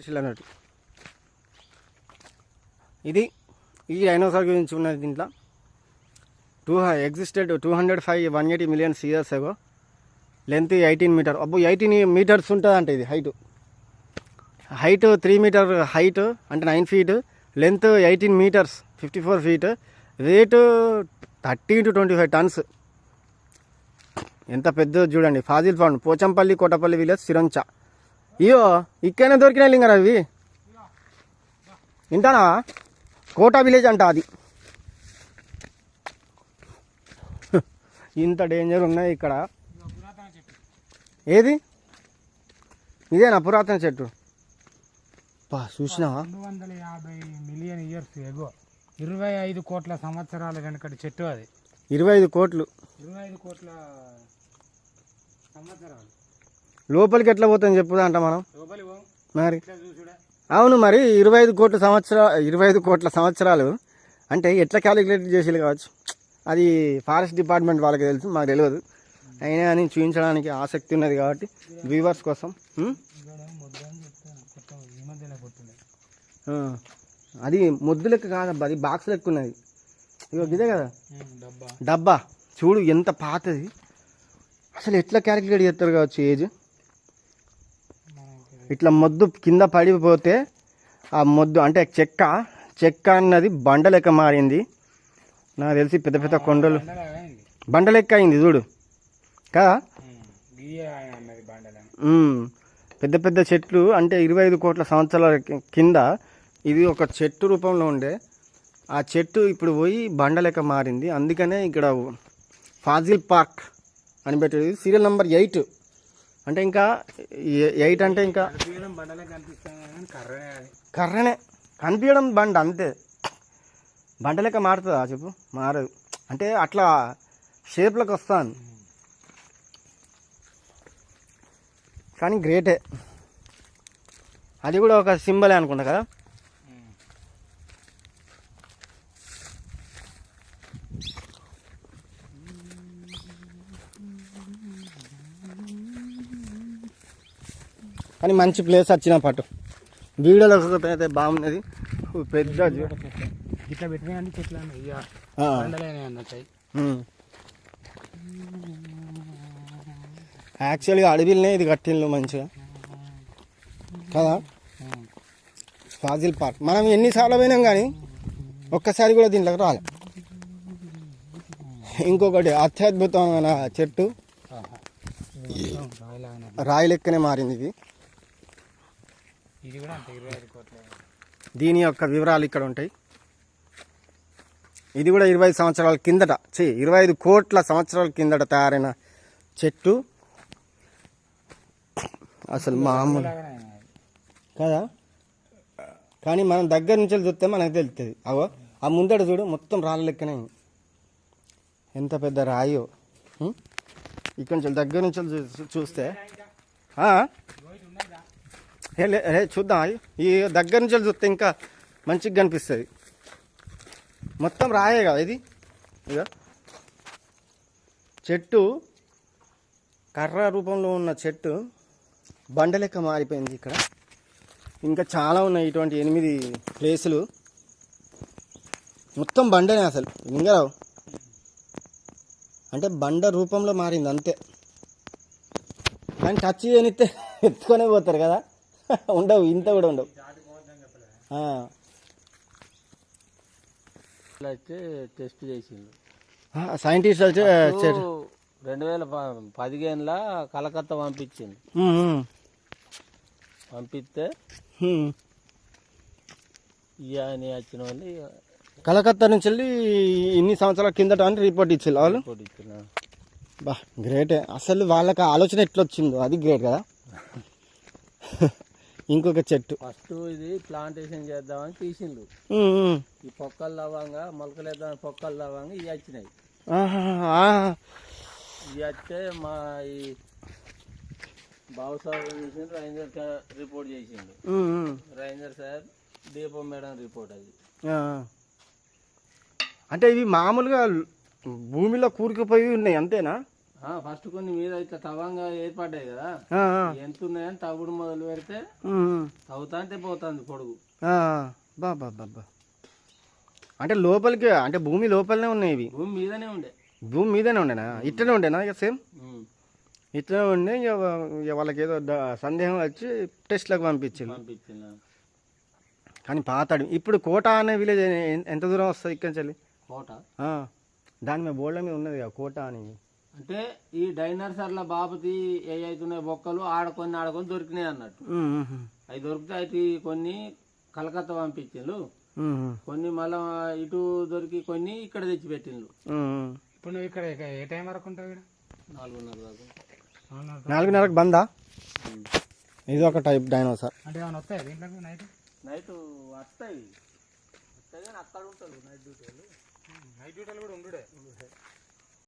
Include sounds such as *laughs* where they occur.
Special అన్నట్టు. ఇది ఈ డైనోసార్ గురించి ఉన్నది దీంట్లో. To existed two hundred five one eighty million years ago length eighteen metre అబ్బో ఎయిటీన్ మీటర్స్ ఉంటుందంట ఇది height height three metre height అంటే nine feet length eighteen metres fifty four feet weight thirteen to twenty five tons ఎంత పెద్దదో చూడండి. Fossil found Pochampalli Kotapalli village Sironcha. ఇయో ఇక్కడనే దొరికిన లింగరా ఇవి. వింటానా? కోట విలేజ్ అంట అది. ఇంత డేంజర్ ఉన్నాయి ఇక్కడ. ఏది? ఇదేనా పురాతన చెట్టు? పా చూసినావా? రెండు వందల యాభై మిలియన్ ఇయర్స్ ఎగో. ఇరవై ఐదు కోట్ల సంవత్సరాల వెనకటి చెట్టు అది. ఇరవై ఐదు కోట్లు. ఇరవై ఐదు కోట్ల సంవత్సరాలు. లోపలికి ఎట్లా పోతుందని చెప్పుదా అంట మనం మరి అవును మరి ఇరవై ఐదు కోట్ల సంవత్సరాలు ఇరవై ఐదు కోట్ల సంవత్సరాలు అంటే ఎట్లా క్యాలిక్యులేట్ చేసేది కావచ్చు? అది ఫారెస్ట్ డిపార్ట్మెంట్ వాళ్ళకి తెలుసు మాకు తెలియదు. అయినా అని చూపించడానికి ఆసక్తి ఉన్నది కాబట్టి వ్యూవర్స్ కోసం. అది ముద్దు లెక్క కాదబ్బా అది బాక్స్ లెక్క ఉన్నది. ఇగో ఇదే కదా. డబ్బా. డబ్బా. చూడు ఎంత పాతది. అసలు ఎట్లా క్యాలిక్యులేట్ చేస్తారు కావచ్చు ఏజ్? ఇట్లా మొద్దు కింద పడిపోతే ఆ మొద్దు అంటే చెక్క చెక్క అన్నది బండ లెక్క మారింది. నాకు తెలిసి పెద్ద పెద్ద కొండలు బండ లెక్క అయింది. చూడు. కదా. పెద్ద పెద్ద చెట్లు అంటే ఇరవై ఐదు కోట్ల సంవత్సరాల కింద ఇది ఒక చెట్టు రూపంలో ఉండే. ఆ చెట్టు ఇప్పుడు పోయి బండ లెక్క మారింది. అందుకనే ఇక్కడ ఫాజిల్ పార్క్ అని పెట్టేది. Serial number eight. అంటే ఇంకా ఎయిట్ అంటే ఇంకా కర్రనే కనిపించడం బండ అంతే. బండ లెక్క మారుతుందా చెప్పు? మారదు. అంటే అట్లా షేప్లోకి వస్తాను. కానీ గ్రేటే అది కూడా ఒక సింబలే అనుకుంటా కదా? కానీ మంచి ప్లేస్ వచ్చిన పాటు వీడియోలో అయితే బాగున్నది పెద్ద ఇట్లా చెట్లు. యాక్చువల్గా అడవిలోనే ఇది కట్టిండ్లు మంచిగా. కదా? ఫాజిల్ పార్క్ మనం ఎన్నిసార్లు పోయినాం కానీ ఒక్కసారి కూడా దీంట్లోకి రాలే. ఇంకొకటి అత్యద్భుతమైన చెట్టు రాయి లెక్కనే మారింది ఇది. ఇది కూడా అంత ఇరవై ఐదు కోట్ల. దీని యొక్క వివరాలు ఇక్కడ ఉంటాయి. ఇది కూడా ఇరవై సంవత్సరాల కిందట చే ఇరవై ఐదు కోట్ల సంవత్సరాల కిందట తయారైన చెట్టు. అసలు మామూలు. కదా? కానీ మనం దగ్గర నుంచి చూస్తే మనకు తెలుస్తుంది అవో ఆ ముందట చూడు మొత్తం రాళ్ళ లెక్కనే. ఎంత పెద్ద రాయో? ఇక్కడ నుంచి దగ్గర నుంచి చూస్తే. చూద్దాం. ఈ దగ్గర నుంచి చూస్తే ఇంకా మంచిగా కనిపిస్తుంది. మొత్తం రాయే కదా ఇది? ఇక చెట్టు కర్ర రూపంలో ఉన్న చెట్టు బండ లెక్క మారిపోయింది ఇక్కడ. ఇంకా చాలా ఉన్నాయి ఇటువంటి ఎనిమిది ప్లేసులు. మొత్తం బండనే అసలు. లింగరావు. అంటే బండ రూపంలో మారింది అంతే. కానీ టచ్ చేయనిస్తే *laughs* ఎత్తుకొనే పోతారు కదా? ఉండవు ఇంత కూడా ఉండవు. వచ్చి టెస్ట్ చేసిండు. సైంటిస్ట్ వచ్చి రెండు వేల పదిహేనులో కలకత్తా పంపించింది పంపిస్తే అని వచ్చిన వాళ్ళు కలకత్తా నుంచి వెళ్ళి ఇన్ని సంవత్సరాల కిందట అని రిపోర్ట్ ఇచ్చారు వాళ్ళు. రిపోర్ట్ ఇచ్చిన బా గ్రేటే. అసలు వాళ్ళకి ఆలోచన ఎట్లా వచ్చిందో అది గ్రేట్ కదా. *laughs* ఇంకొక చెట్టు ఫస్ట్ ఇది ప్లాంటేషన్ చేద్దామని తీసిండు. ఈ పొక్కలు లవంగా మొలకలేద్దామని పొక్కలు లవంగా ఇవి వచ్చినాయి. ఇవి వస్తే మా ఈ బాబుసాబ్ చేసిండు రైంజర్ రిపోర్ట్ చేసిండు. రైంజర్ సార్ దీపం మేడం రిపోర్ట్ అది. అంటే ఇవి మామూలుగా భూమిలో కూరుకుపోయి ఉన్నాయి అంతేనా ఫస్ట్ కొన్ని మీద ఇట్లా తవ్వంగా ఏర్పడ్డాయి కదా. ఎంత ఉన్నాయని తవ్వుడు మొదలు పెడితే. తవ్వుతా అంటే పోతుంది పొడుగు. ఆ, బా బా బా బా. అంటే లోపలికి అంటే భూమి లోపలనే ఉన్నాయి ఇవి. భూమి మీదనే ఉండే. భూమి మీదనే ఉండేనా? ఇట్లనే ఉండేనా ఇక సేమ్. ఇట్లనే ఉండే ఇక వాళ్ళకి ఏదో సందేహం వచ్చి టెస్ట్లకు పంపించింది కానీ పాతాడు ఇప్పుడు కోట అనే విలేజ్ ఎంత దూరం వస్తుంది ఇక్కడి నుంచి? కోట? దాని మీద బోర్డుల మీద ఉన్నది కదా కోట అని. అంటే ఈ డైనర్సర్ల బాపతి ఏ అవుతున్నాయి బొక్కలు ఆడకొని ఆడకొని దొరికినాయి అన్నట్టు. అవి దొరికితే అవి కొన్ని కలకత్తా పంపించిండ్రు ఉమ్, కొన్ని మళ్ళా ఇటు దొరికి కొన్ని ఇక్కడ తెచ్చి పెట్టిండ్రు. ఇప్పుడు నువ్వు ఇక్కడ ఇక ఏ టైం వరకు ఉంటావు ఇక్కడ? నాలుగున్నర దాకా. నాలుగున్నర నాలుగున్నరకు బందా? ఇది ఒక టైప్ డైనోసార్. అంటే ఏమైనా వస్తాయి దీంట్లోకి నైట్? నైట్ వస్తాయి. వస్తాయి కానీ అక్కడ ఉంటారు నైట్ డ్యూటీ నైట్ డ్యూటీలు కూడా ఉండుడే.